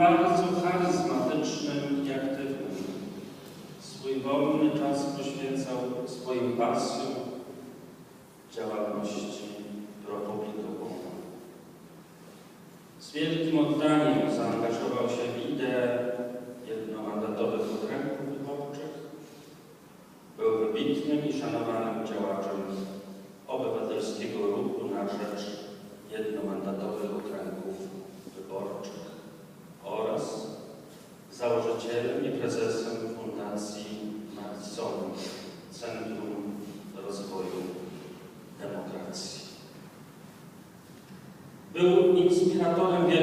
bardzo charyzmatycznym i aktywnym. Swój wolny czas poświęcał swoim pasjom, działalności propublikowej. Z wielkim oddaniem zaangażował się w ideę jednomandatowych okręgów wyborczych. Był wybitnym i szanowanym działaczem obywatelskiego ruchu na rzecz jednomandatowych okręgów wyborczych założycielem i prezesem Fundacji Madison Centrum Rozwoju Demokracji. Był inspiratorem wielu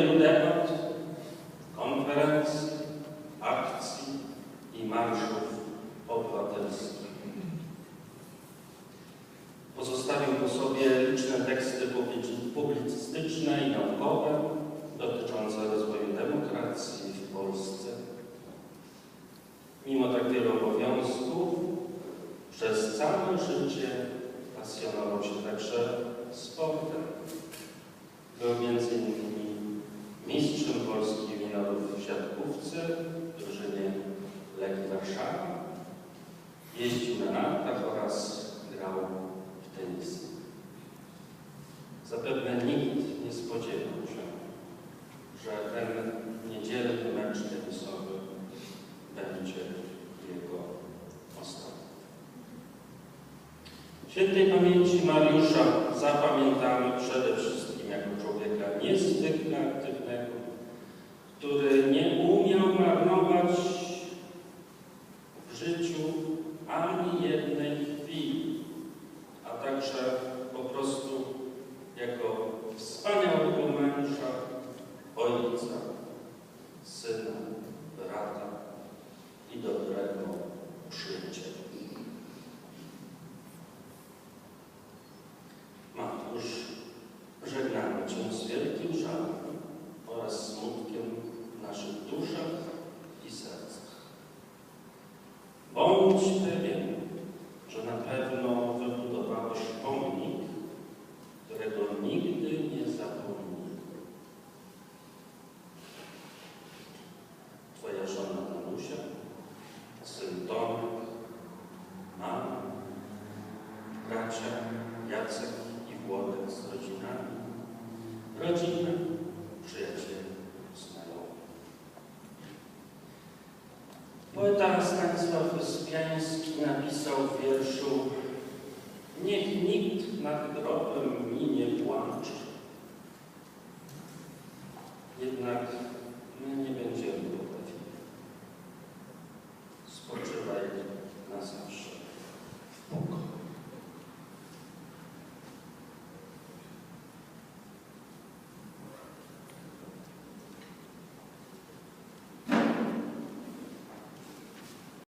przez całe życie pasjonował się także sportem. Był innymi mistrzem Polski juniorów w siatkówce w drużynie Legii Warszawa. Jeździł na nartach oraz grał w tenis. Zapewne nikt nie spodziewał Świętej pamięci Mariusza zapamiętamy przede Bądź pewien, że na pewno wybudowałeś pomnik, którego nigdy nie zapomnij. Twoja żona Danusia, syn Tomek, mama, bracia Jacek i Włodek z rodzinami, rodziny, Poeta Stanisław Wyspiański napisał w wierszu Niech nikt nad grobem mi nie płacze. Jednak